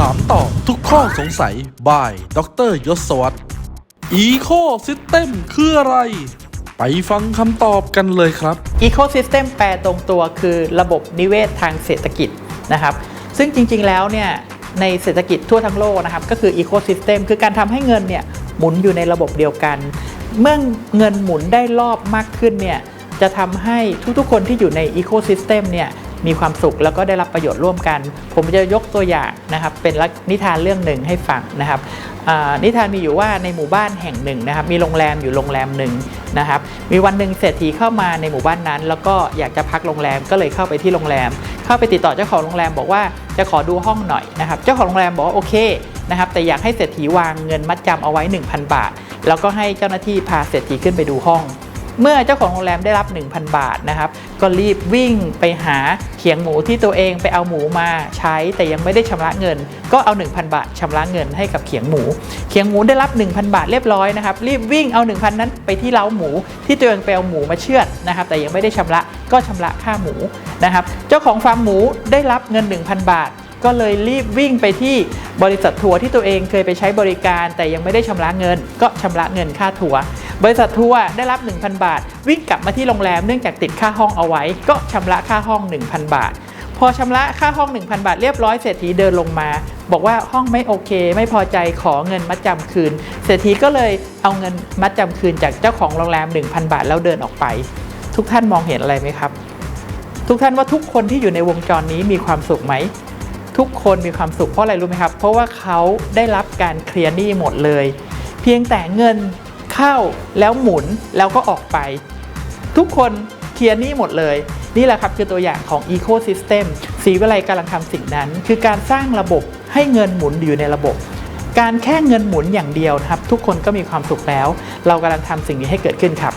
ถามตอบทุกข้อสงสัย บายดรยศวัตร Eco System คืออะไร ไปฟังคำตอบกันเลยครับ Ecosystem แปลตรงตัวคือระบบนิเวศทางเศรษฐกิจนะครับ ซึ่งจริงๆแล้วเนี่ยในเศรษฐกิจทั่วทั้งโลกนะครับ ก็คือ Ecosystem คือการทำให้เงินเนี่ยหมุนอยู่ในระบบเดียวกัน เมื่อเงินหมุนได้รอบมากขึ้นเนี่ยจะทำให้ทุกๆคนที่อยู่ใน Ecosystem เนี่ย มีความสุขแล้วก็ได้รับประโยชน์ร่วมกัน ผมจะยกตัวอย่างนะครับเป็นนิทานเรื่องหนึ่งให้ฟังนะครับนิทานมีอยู่ว่าในหมู่บ้านแห่งหนึ่งนะครับ มีโรงแรมอยู่โรงแรมหนึ่งนะครับ มีวันหนึ่งเศรษฐีเข้ามาในหมู่บ้านนั้น แล้วก็อยากจะพักโรงแรมก็เลยเข้าไปที่โรงแรม เข้าไปติดต่อเจ้าของโรงแรมบอกว่าจะขอดูห้องหน่อยนะครับ เจ้าของโรงแรมบอกว่าโอเคนะครับ แต่อยากให้เศรษฐีวางเงินมัดจำเอาไว้ 1,000 บาท แล้วก็ให้เจ้าหน้าที่พาเศรษฐีขึ้นไปดูห้อง เมื่อเจ้าของโรงแรมได้รับ 1,000 บาทนะครับ ก็รีบวิ่งไปหาเขียงหมูที่ตัวเองไปเอาหมูมาใช้แต่ยังไม่ได้ชำระเงิน ก็เอา 1,000 บาทชำระเงินให้กับเขียงหมู เขียงหมูได้รับ 1,000 บาทเรียบร้อยนะครับ รีบวิ่งเอา 1,000 นั้นไปที่เล้าหมูที่ตัวเองไปเอาหมูมาเชือดนะครับ แต่ยังไม่ได้ชำระก็ชำระค่าหมูนะครับ เจ้าของฟาร์มหมูได้รับเงิน 1,000 บาทก็เลยรีบวิ่งไปที่บริษัททัวร์ที่ตัวเองเคยไปใช้บริการ แต่ยังไม่ได้ชำระเงิน ก็ชำระเงินค่าทัวร์ บริษัททัวร์ได้รับ 1,000 บาท วิ่งกลับมาที่โรงแรมเนื่องจากติดค่าห้องเอาไว้ ก็ชำระค่าห้อง 1,000 บาท พอชำระค่าห้อง 1,000 บาทเรียบร้อยเศรษฐีเดินลงมา บอกว่าห้องไม่โอเค ไม่พอใจขอเงินมัดจำคืน เศรษฐีก็เลยเอาเงินมัดจำคืนจากเจ้าของโรงแรม 1,000 บาทแล้วเดินออกไป ทุกท่านมองเห็นอะไรไหมครับ ทุกท่านว่าทุกคนที่อยู่ในวงจรนี้มีความสุขไหมทุกคนมีความสุขเพราะอะไรรู้ไหมครับ เพราะว่าเขาได้รับการเคลียร์หนี้หมดเลย เพียงแต่เงิน เข้าแล้วหมุนแล้วก็ออกไป ทุกคนเคลียร์นี่หมดเลย นี่แหละครับคือตัวอย่างของ Ecosystem สีวิไลกำลังทำสิ่งนั้น คือการสร้างระบบให้เงินหมุนอยู่ในระบบ การแค่เงินหมุนอย่างเดียวนะครับ ทุกคนก็มีความสุขแล้ว เรากำลังทำสิ่งนี้ให้เกิดขึ้นครับ